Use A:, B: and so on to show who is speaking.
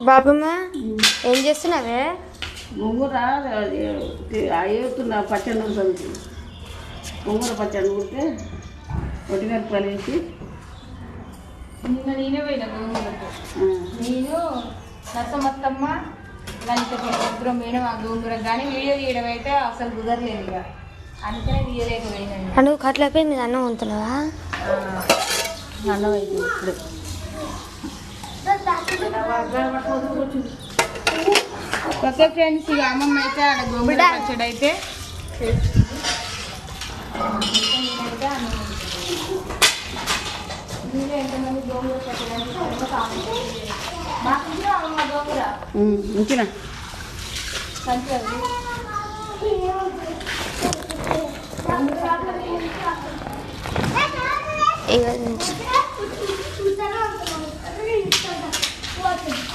A: బాబమ్మ ఏం చేస్తున్నావే?
B: గోంగూర అయ్యుతున్న పచ్చడి ఉంటుంది గోంగూర పచ్చడి నూరితే ఒట్టిమిరపకాయలు వేసి
C: నిన్న నేనే పోయిన గోంగూరకు. నేను నర్సమత్తమ్మ లలిత ముగ్గురం పోయినాం ఆ గోంగూరకు. కానీ వీడియో తీయడం అయితే అసలు కుదరలేదు ఇక. అందుకనే తీయలేకపోయినాను
A: నువ్వు కట్లపై మీద అన్నం ఉంటున్నావా
C: అన్నం అయితే ఇప్పుడు. ఓకే ఫ్రెండ్స్ ఇక అమ్మమ్మ అయితే ఆడ గోంగూర పచ్చడి అయితే. ఎంతమంది